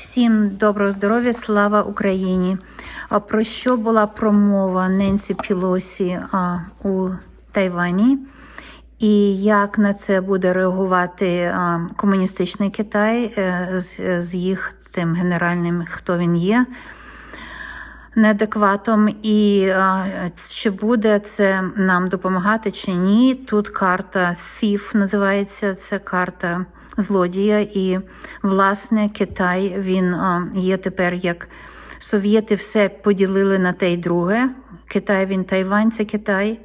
Всім доброго здоров'я, слава Україні. Про що була промова Ненсі Пілосі у Тайвані? І як на це буде реагувати комуністичний Китай е, з, їх цим генеральним, хто він є, неадекватом, і а, чи буде це нам допомагати чи ні? Тут карта Thief називається, це карта злодія, і власне Китай він є тепер як совєти все поділили на те й друге. Китай він Тайвань, це Китай.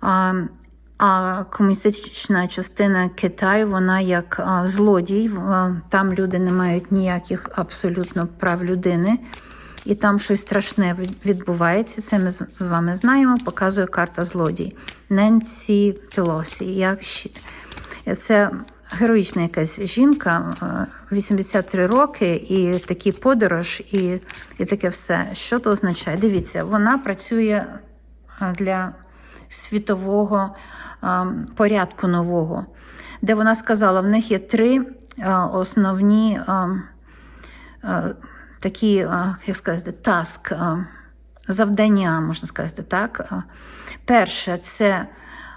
А, а комуністична частина Китаю, вона як злодій. Там люди не мають ніяких абсолютно прав людини. І там щось страшне відбувається. Це ми з вами знаємо. Показує карта злодій. Ненсі Пелосі. Як це героїчна якась жінка, е, 83 роки, і такий подорож, і, і таке все. Що то означає? Дивіться, вона працює е, для світового е, порядку нового, де вона сказала, в них є три е, основні е, е, такі, е, як сказати, таск, е, завдання, можна сказати так. Е, Перше, це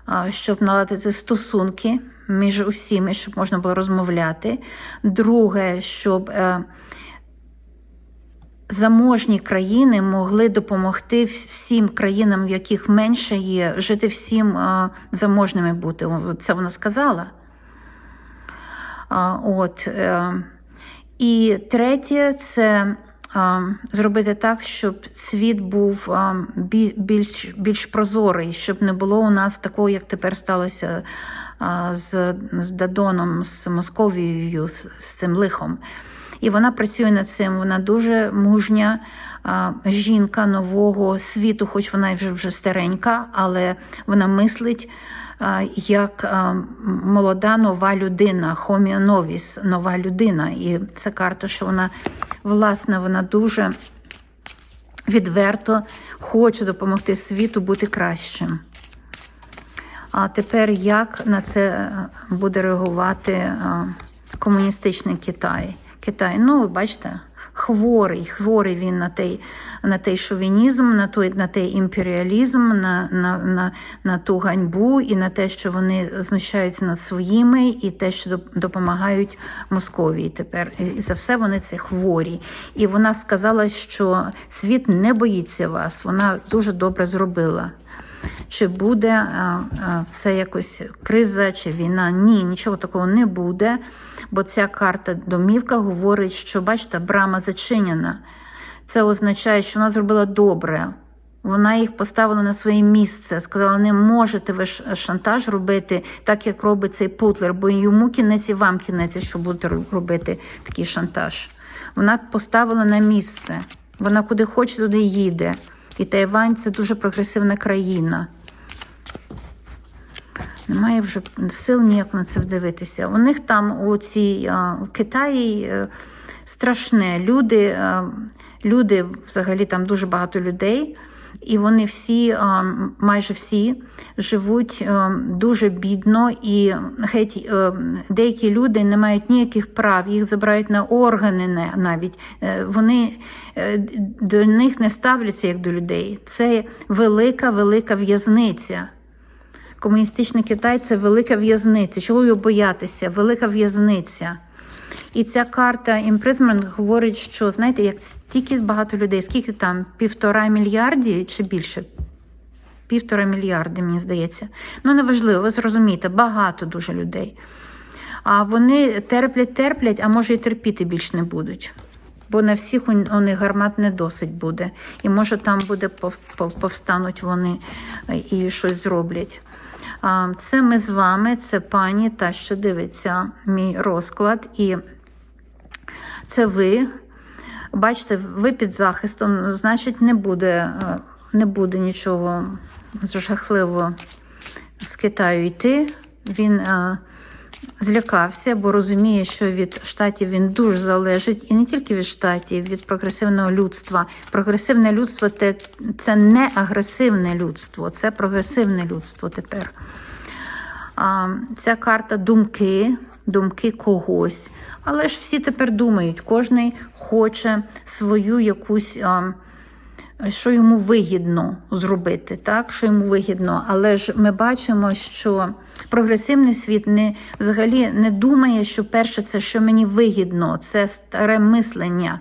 е, щоб наладити стосунки між усіми, щоб можна було розмовляти. Друге, щоб е, заможні країни могли допомогти всім країнам, в яких менше є, жити всім е, заможними бути. Це вона сказала. От. е, І третє це зробити так, щоб світ був більш, більш прозорий, щоб не було у нас такого, як тепер сталося з, з Дадоном, з Московією, з, цим лихом. І вона працює над цим. Вона дуже мужня жінка нового світу, хоч вона вже вже старенька, але вона мислить як молода нова людина, novis, нова людина. І це карта, що вона власне вона дуже відверто хоче допомогти світу бути кращим. А тепер як на це е, буде реагувати комуністичний Китай? Китай, ну, ви бачите, хворий, хворий він на той, на той шовінізм, на той, на той імперіалізм, на, на, на, на ту ганьбу і на те, що вони знущаються над своїми, і те, що доп- допомагають Московії тепер. І за все вони це хворі. І вона сказала, що світ не боїться вас. Вона дуже добре зробила. Чи буде а, а, це якось криза чи війна? Ні, нічого такого не буде, бо ця карта домівка говорить, що бачите, брама зачинена. Це означає, що вона зробила добре. Вона їх поставила на своє місце, сказала, не можете ви шантаж робити так, як робить цей Путлер, бо йому кінець і вам кінець, що будете робити такий шантаж. Вона поставила на місце. Вона куди хоче, туди їде. І Тайвань це дуже прогресивна країна. Немає вже сил ніяк на це вдивитися. У них там у цій в Китаї е, страшне. Люди, люди, взагалі там дуже багато людей, і вони всі, майже всі, живуть дуже бідно, і геть е, деякі люди не мають ніяких прав, їх забирають на органи навіть. Е, Вони е, до них не ставляться як до людей. Це велика, велика в'язниця. Комуністичний Китай це велика в'язниця. Чого його боятися? Велика в'язниця. І ця карта imprisonment говорить, що знаєте, як стільки багато людей, скільки там півтора мільярді чи більше? Півтора мільярди, мені здається. Ну, неважливо, ви зрозумієте, багато дуже людей. А вони терплять, терплять, а може і терпіти більш не будуть. Бо на всіх у них гармат не досить буде. І може там буде пов- пов- повстануть вони і щось зроблять. Це ми з вами, це пані, та що дивиться мій розклад. І це ви. Бачите, ви під захистом, значить, не буде, е, не буде нічого жахливого з Китаю йти. Він е, злякався, бо розуміє, що від штатів він дуже залежить, і не тільки від штатів, від прогресивного людства. Прогресивне людство це не агресивне людство, це прогресивне людство тепер. А, Ця карта думки, думки когось. Але ж всі тепер думають, кожен хоче свою якусь. А, що йому вигідно зробити, так? що йому вигідно. Але ж ми бачимо, що прогресивний світ не, взагалі не думає, що перше це що мені вигідно, це старе мислення.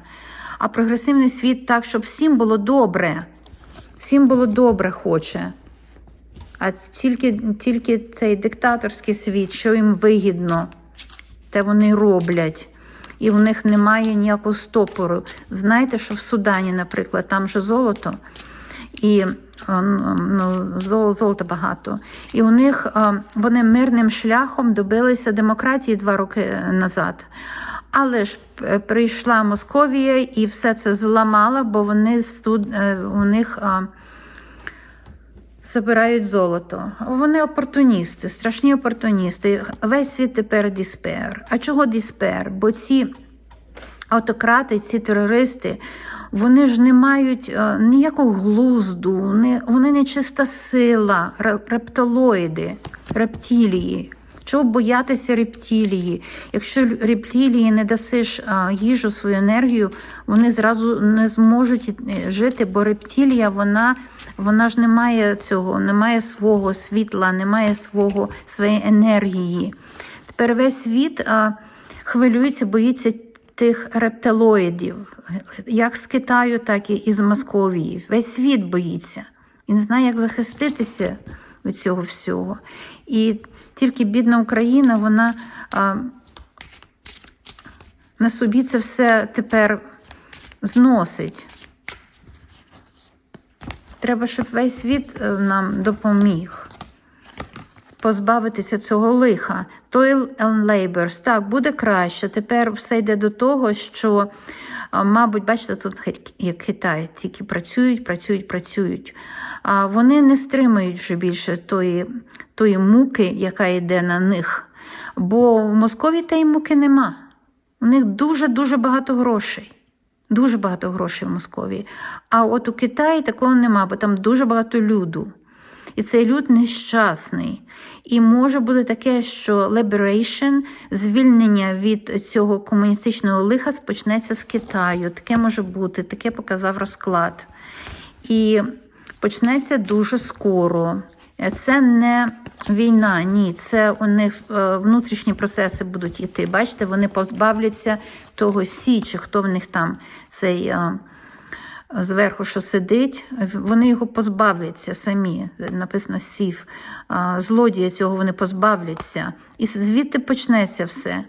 А прогресивний світ так, щоб всім було добре. Всім було добре хоче. А тільки, тільки цей диктаторський світ, що їм вигідно, те вони роблять. І в них немає ніякого стопору. Знаєте, що в Судані, наприклад, там же золото, і е, ну, зол- золота багато. І у них е, вони мирним шляхом добилися демократії два роки назад. Але ж е, прийшла Московія і все це зламала, бо вони у них. Забирають золото. Вони опортуністи, страшні опортуністи. Весь світ тепер Діспер. А чого Діспер? Бо ці автократи, ці терористи, вони ж не мають е, ніякого глузду, вони не чиста сила, ре- рептилоїди, рептилії. Чого боятися рептилії? Якщо рептилії не дасиш їжу, свою енергію, вони зразу не зможуть е, жити, бо рептилія, вона, вона ж не має цього, не має свого світла, не має свого, своєї енергії. Тепер весь світ хвилюється, боїться тих рептилоїдів, як з Китаю, так і з Московії. Весь світ боїться і не знає, як захиститися від цього всього. І тільки бідна Україна, вона а, на собі це все тепер зносить. Треба, щоб весь світ е, нам допоміг позбавитися цього лиха. Toil and labors. Так, буде краще. Тепер все йде до того, що, мабуть, бачите, тут як Китай, тільки працюють, працюють, працюють. Вони не стримують вже більше тої, тої муки, яка йде на них. Бо в Москові тієї муки нема. У них дуже-дуже багато грошей. Дуже багато грошей в Московії. А от у Китаї такого нема, бо там дуже багато люду. І цей люд нещасний. І може бути таке, що liberation, звільнення від цього комуністичного лиха почнеться з Китаю. Таке може бути, таке показав розклад. І почнеться дуже скоро. Це не війна, ні, це у них е, внутрішні процеси будуть йти. Бачите, вони позбавляться того січі, хто в них там цей. Зверху, що сидить, вони його позбавляться самі. Написано сів. Злодія цього вони позбавляться. І звідти почнеться все.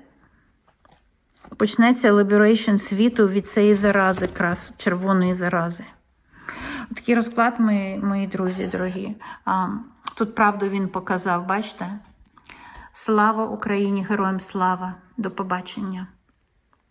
Почнеться liberation світу від цієї зарази, якраз червоної зарази. Такий розклад, мої, мої друзі дорогі. Тут правду він показав, бачите? Слава Україні, героям слава! До побачення!